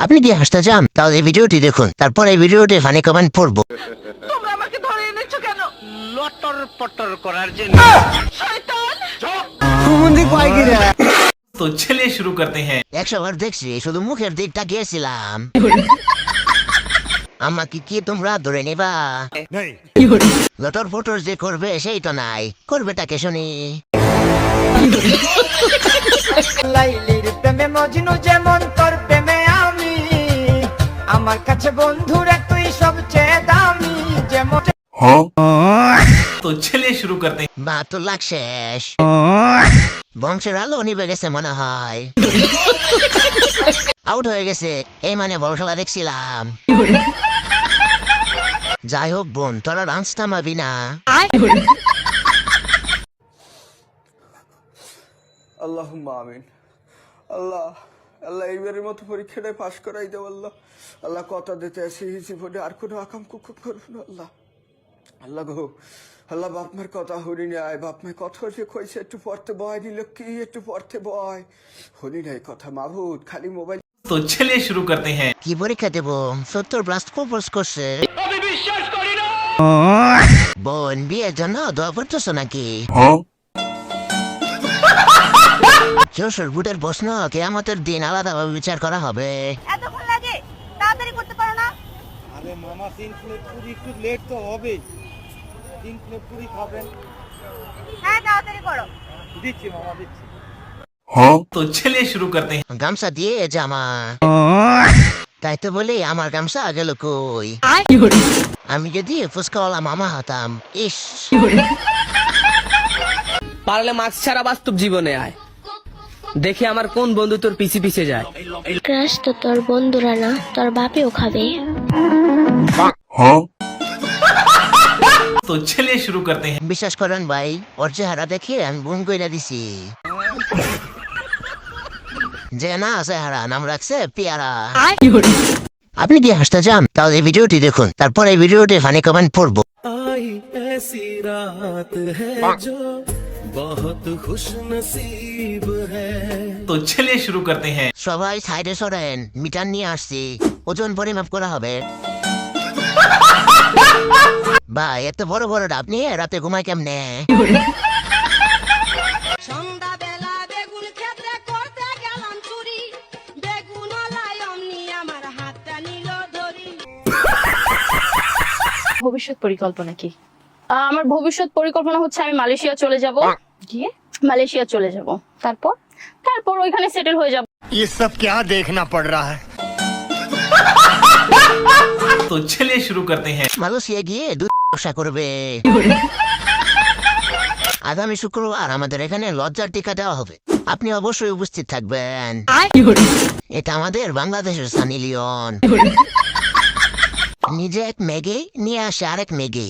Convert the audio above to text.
আপনি কি হাসতে চান? তাহলে এই ভিডিওটি দেখুন তারপর এই ভিডিওটি ফানি কমেন্ট পড়ব। তোমরা আমাকে ধরে এনেছো কেন? লটর পটর করার জন্য। তো চলে শুরু করতে হ্যাঁ। দেখছি শুধু মুখের দিকটা গিয়েছিলাম। আমাকে কি তোমরা ধরে নেবা? লটর ফটর যে করবে সেই তো নাই। করবে তাকে শুনি? লাইলির প্রেমে মজনু যেমন আমার কাছে বন্ধুরা তুই সবচেয়ে দামি যেমন হ্যাঁ? তো ছেলে শুরু করতে। বংশের আলো নিবে গেছে মনে হয়। আউট হয়ে গেছে। এই মানে বড় খেলা দেখছিলাম। যাই হোক বোন তোরা রান থামাবি না। আল্লাহ আল্লাহ। আল্লাহ এইবারের মতো পরীক্ষাটাই পাস করাই দেব আল্লাহ। আল্লাহ কথা দিতে আসি জীবনে আর কোনো আকাম কুকুর করব না আল্লাহ। আল্লাহ গো আল্লাহ বাপমার কথা হরি নাই বাপমার কথা যে কইছে একটু পড়তে বয় নিল কি একটু পড়তে বয়? হরি নাই কথা মাহুদ খালি মোবাইল তো চলে শুরু করতে হ্যাঁ। কি পরীক্ষা দেব? সত্তর ব্লাস্ট কোর্স করছে আমি বিশ্বাস করি না! বোন বিয়ের জন্য দোয়া পড়তেছ নাকি? হ্যাঁ। যশোর প্রশ্ন কেয়ামতের দিন বিচার করা হবে। এতক্ষণ লাগে? তাড়াতাড়ি করতে পারো না? আরে মামা তিন প্লেট পুরি একটু লেট তো হবে তিন প্লেট পুরি খাবেন। হ্যাঁ তাড়াতাড়ি করো। দিচ্ছি মামা দিচ্ছি। গামছা দিয়ে তাই তো বলি আমার গামছা গেল কই? আমি যদি ফুসকাওয়ালা মামা হতাম ইস। পারলে মাছ ছাড়া বাস্তব জীবনে আয়। দেখি আমার কোন বন্ধু তোর পিছিয়ে পিছিয়ে যায়? ক্রাশ তো তোর বন্ধুরা না তোর বাপেও খাবে। তো চলে শুরু করতে হ্যাঁ বিশ্বাস করেন ভাই ওর চেহারা দেখে আমি বোন কইরা দিছি। যে না চেহারা নাম রাখছে পেয়ারা। আপনি কি হাসতে চান? তাহলে এই ভিডিওটি দেখুন তারপর এই ভিডিওটি ফানি কমেন্ট পড়ব। तो चलिए शुरू करते हैं সবাই সাইডে সরেন মিটার নিয়ে আসছি ওজন পরিমাপ করা হবে ভাই এত বড় বড় ডাব নিয়ে রাতে ঘুমাই কেমনে সন্ধ্যাবেলা বেগুন ক্ষেত্রে করতে গেলাম চুরি বেগুন অমনি আমার হাতটা নিল ধরি ভবিষ্যৎ পরিকল্পনা কি আহ, আমার ভবিষ্যৎ পরিকল্পনা হচ্ছে আমি মালয়েশিয়া চলে যাব গিয়ে মালয়েশিয়া চলে যাব তারপর তারপর ওইখানে সেটেল হয়ে যাব ये सब क्या देखना पड़ रहा है तो चलिए शुरू करते हैं মালয়েশিয়া গিয়ে দুধ ব্যবসা করবে আগামী শুক্রবার আমাদের এখানে লজ্জার টিকা দেওয়া হবে আপনি অবশ্যই উপস্থিত থাকবেন এটা আমাদের বাংলাদেশের সানি লিওন নিজে এক মেগে নিয়ে আসে আরেক মেগে